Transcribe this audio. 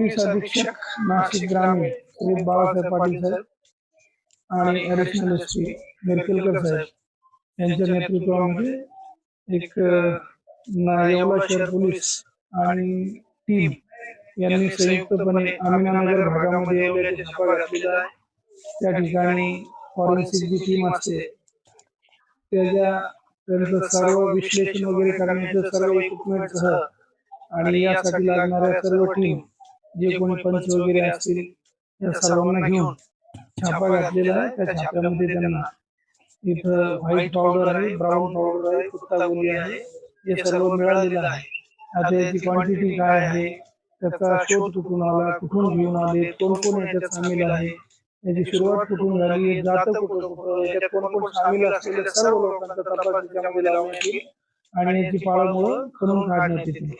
Police अधीक्षक नाशिक ग्रामीण श्री बाळासाहेब पाटील साहेब आणि ऍडिशनल एस पी मेरकेलकर साहेब यांच्या नेतृत्वामध्ये एक येवला शहर पोलीस आणि टीम यांनी संयुक्तपणे आमिनानगर भागामध्ये येवल्याचे छापा घातलेला आहे. त्या ठिकाणी फॉरेन्सिक जी टीम असते. त्याच्या त्यांचं सर्व विश्लेषण वगैरे करण्याचं सर्व इक्विपमेंट आणि यासाठी लागणाऱ्या सर्व टीम जे कोणी पंच वगैरे असतील या सर्वांना घेऊन छापा घातलेला आहे. त्या छाप्यामध्ये त्यांना इथं व्हाईट पावडर आहे ब्राऊन पावडर आहे कुत्ता गोळी आहे. हे सर्व मिळालेलं आहे. आता याची क्वांटिटी काय आहे? त्याचा शोध कुठून आला? कुठून घेऊन आले? कोण कोण याच्यात सामील आहे? याची सुरुवात कुठून झाली? जात कुठं? कुठं? याच्यात कोण कोण सामील असलेले सर्व लोकांचा तपास त्याच्यामध्ये लावण्यात येईल आणि याची पाळमुळं खणून काढण्यात येतील